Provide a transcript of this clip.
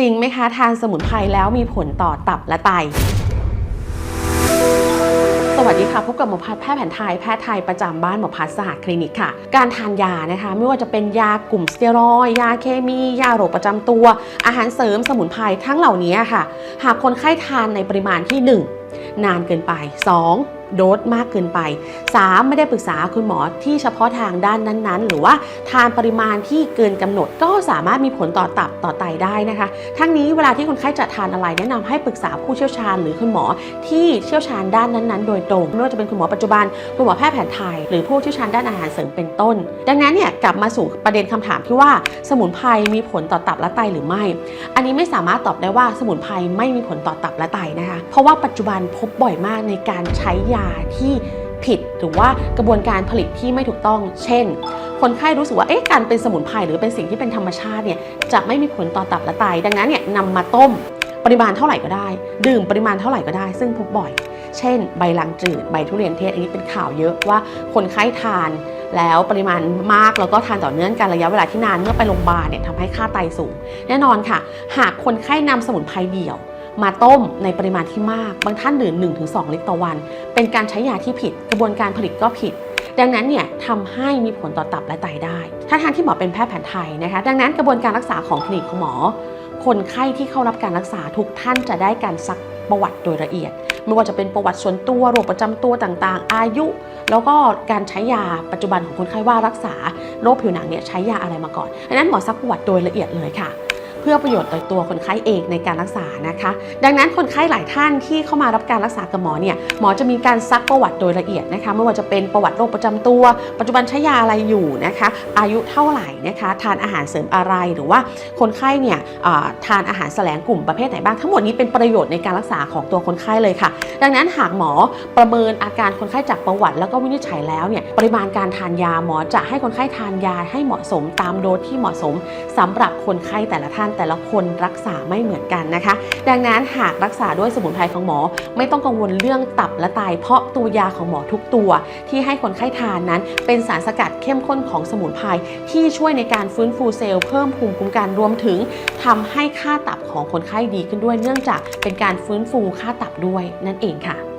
จริงไหมคะ ทานสมุนไพรแล้วมีผลต่อตับและไต สวัสดีค่ะพบกับหมอพัดแพทย์แผนไทยแพทย์ไทยประจำบ้านหมอพัดสหัสคลินิกค่ะ การทานยานะคะ ไม่ว่าจะเป็นยากลุ่มสเตียรอยยาเคมี ยาโรคประจำตัว อาหารเสริมสมุนไพรทั้งเหล่านี้ค่ะ หากคนไข้ทานในปริมาณที่ 1 นานเกินไป 2 โดสมากเกินไป 3 ไม่ได้ปรึกษาคุณหมอที่เฉพาะทางด้านนั้นๆ หรือว่าทานปริมาณที่เกินกำหนดก็สามารถมีผลต่อตับต่อไตได้นะคะ ทั้งนี้เวลาที่คนไข้จะทานอะไร แนะนำให้ปรึกษาผู้เชี่ยวชาญ หรือคุณหมอที่เชี่ยวชาญด้านนั้นๆ โดยตรงไม่ว่าจะเป็นคุณหมอปัจจุบันคุณหมอแพทย์แผนไทย หรือผู้เชี่ยวชาญด้านอาหารเสริมเป็นต้น ดังนั้นเนี่ยกลับมาสู่ประเด็นคำถามที่ว่าสมุนไพรมีผลต่อตับและไตหรือไม่ อันนี้ไม่สามารถตอบได้ว่าสมุนไพรไม่มีผลต่อตับและไตนะคะ เพราะว่าปัจจุบันพบบ่อยมากในการใช้ยาที่ผิดหรือว่ากระบวนการผลิตที่ไม่ถูกต้อง เช่น คนไข้รู้สึกว่าเอ๊ะการเป็นสมุนไพรหรือเป็นสิ่งที่เป็นธรรมชาติเนี่ยจะไม่มีผลต่อตับและไต ดังนั้นเนี่ยนำมาต้มปริมาณเท่าไหร่ก็ได้ ดื่มปริมาณเท่าไหร่ก็ได้ ซึ่งพบบ่อย เช่น ใบลังจืดใบทุเรียนเทศอันนี้เป็นข่าวเยอะว่าคนไข้ทานแล้วปริมาณมากแล้วก็ทานต่อเนื่องกันระยะเวลาที่นานเมื่อไปโรงพยาบาลเนี่ยทำให้ค่าไตสูง แน่นอนค่ะ หากคนไข้นำสมุนไพรเดี่ยว มาต้มในปริมาณที่มาก บางท่านดื่ม1-2 ลิตรต่อวัน เป็นการใช้ยาที่ผิด กระบวนการผลิตก็ผิด ดังนั้นเนี่ยทำให้มีผลต่อตับและไตได้ ถ้าทานที่หมอเป็นแพทย์แผนไทยนะคะ ดังนั้นกระบวนการรักษาของคลินิกของหมอ คนไข้ที่เข้ารับการรักษาทุกท่านจะได้การซักประวัติโดยละเอียด ไม่ว่าจะเป็นประวัติส่วนตัวโรคประจำตัวต่างๆ อายุ แล้วก็การใช้ยาปัจจุบันของคนไข้ว่ารักษาโรคผิวหนังเนี่ยใช้ยาอะไรมาก่อนดังนั้นหมอซักประวัติโดยละเอียดเลยค่ะ เพื่อประโยชน์ต่อตัวคนไข้เองในการรักษานะคะ ดังนั้นคนไข้หลายท่านที่เข้ามารับการรักษากับหมอเนี่ยหมอจะมีการซักประวัติโดยละเอียดนะคะไม่ว่าจะเป็นประวัติโรคประจำตัว ปัจจุบันใช้ยาอะไรอยู่นะคะ อายุเท่าไหร่นะคะ ทานอาหารเสริมอะไรหรือว่าคนไข้เนี่ยทานอาหารแสลงกลุ่มประเภทไหนบ้างทั้งหมดนี้เป็นประโยชน์ในการรักษาของตัวคนไข้เลยค่ะ ดังนั้นหากหมอประเมินอาการคนไข้จากประวัติ แล้วก็วินิจฉัยแล้วเนี่ยปริมาณการทานยาหมอจะให้คนไข้ทานยาให้เหมาะสมตามโดสที่เหมาะสมสำหรับคนไข้แต่ละท่านแต่ละคนรักษาไม่เหมือนกันนะคะ ดังนั้นหากรักษาด้วยสมุนไพรของหมอ ไม่ต้องกังวลเรื่องตับและไตเพราะตัวยาของหมอทุกตัว ที่ให้คนไข้ทานนั้น เป็นสารสกัดเข้มข้นของสมุนไพรที่ช่วยในการฟื้นฟูเซลล์เพิ่มภูมิคุ้มกันรวมถึงทำให้ค่าตับของคนไข้ดีขึ้นด้วย เนื่องจากเป็นการฟื้นฟูค่าตับด้วยนั่นเองค่ะ